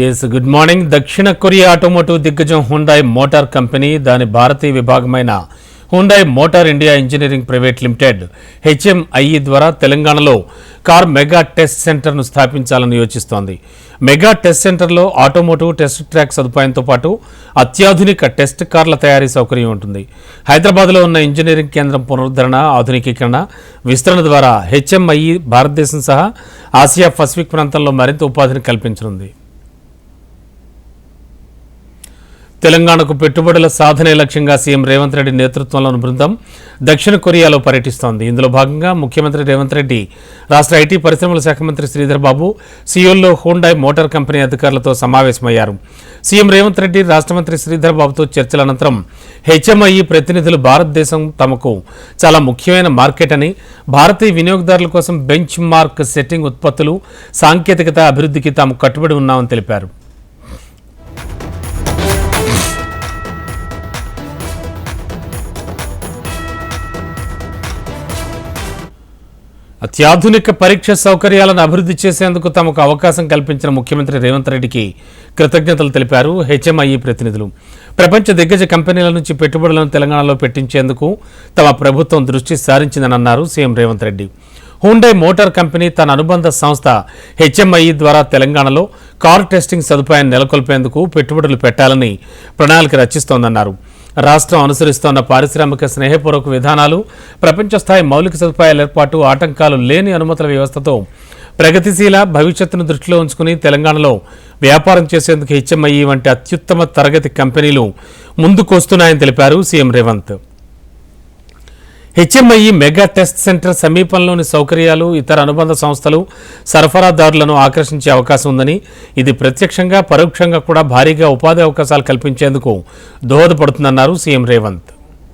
Yes good morning దక్షిణ Korea automotive దిగ్గజం Hyundai motor company దాని భారతీయ విభాగమైన Hyundai motor India engineering private limited HMIE ద్వారా తెలంగాణలో కార్ మెగా టెస్ట్ సెంటర్ను స్థాపించాలని యోచిస్తోంది. మెగా టెస్ట్ సెంటర్లో ఆటోమోటివ్ టెస్ట్ ట్రాక్ సదుపాయంతో పాటు అత్యాధునిక టెస్ట్ కార్ల తయారీ సౌకర్యం ఉంటుంది. హైదరాబాద్లో ఉన్న ఇంజనీరింగ్ కేంద్రం పునరుద్ధరణ ఆధునికీకరణ విస్తరణ ద్వారా హెచ్ఎంఐఈ భారతదేశం సహా ఆసియా పసిఫిక్ ప్రాంతంలో మరింత ఉపాధిని కల్పించనుంది. తెలంగాణకు పెట్టుబడుల సాధనే లక్ష్యంగా సీఎం రేవంత్ రెడ్డి నేతృత్వంలోని బృందం దక్షిణ కొరియాలో పర్యటిస్తోంది. ఇందులో భాగంగా ముఖ్యమంత్రి రేవంత్ రెడ్డి రాష్ట్ర ఐటీ పరిశ్రమల శాఖ మంత్రి శ్రీధర్ బాబు సియోల్లో హోండాయ్ మోటార్ కంపెనీ అధికారులతో సమావేశమయ్యారు. సీఎం రేవంత్ రెడ్డి రాష్ట్ర మంత్రి శ్రీధర్ బాబుతో చర్చల అనంతరం హెచ్ఎంఐ ప్రతినిధులు భారతదేశం తమకు చాలా ముఖ్యమైన మార్కెట్ అని భారతీయ వినియోగదారుల కోసం బెంచ్ మార్క్ సెట్టింగ్ ఉత్పత్తులు సాంకేతికత అభివృద్ధికి తాము కట్టుబడి ఉన్నామని తెలిపారు. అత్యాధునిక పరీక్ష సౌకర్యాలను అభివృద్ధి చేసేందుకు తమకు అవకాశం కల్పించిన ముఖ్యమంత్రి రేవంత్ రెడ్డికి కృతజ్ఞతలు తెలిపారు హెచ్ఎంఐ ప్రతినిధులు. ప్రపంచ దిగ్గజ కంపెనీల నుంచి పెట్టుబడులను తెలంగాణలో పెట్టించేందుకు తమ ప్రభుత్వం దృష్టి సారించిందని అన్నారు CM Revanth Reddy. Hyundai motor company తన అనుబంధ సంస్థ హెచ్ఎంఐ ద్వారా తెలంగాణలో కార్ టెస్టింగ్ సదుపాయాన్ని నెలకొల్పేందుకు పెట్టుబడులు పెట్టాలని ప్రణాళిక రచిస్తోందన్నారు. రాష్ట్రం అనుసరిస్తోన్న పారిశ్రామిక స్నేహపూర్వక విధానాలు ప్రపంచ స్థాయి మౌలిక సదుపాయాల ఏర్పాటు ఆటంకాలు లేని అనుమతుల వ్యవస్థతో ప్రగతిశీల భవిష్యత్తును దృష్టిలో ఉంచుకుని తెలంగాణలో వ్యాపారం చేసేందుకు హెచ్ఎంఐ వంటి అత్యుత్తమ తరగతి కంపెనీలు ముందుకొస్తున్నాయని తెలిపారు CM Revanth. HMI mega test centre సమీపంలోని సౌకర్యాలు ఇతర అనుబంధ సంస్థలు సరఫరాదారులను ఆకర్షించే అవకాశం ఉందని ఇది ప్రత్యక్షంగా పరోక్షంగా కూడా భారీగా ఉపాధి అవకాశాలు కల్పించేందుకు దోహదపడుతుందన్నారు సీఎం రేవంత్.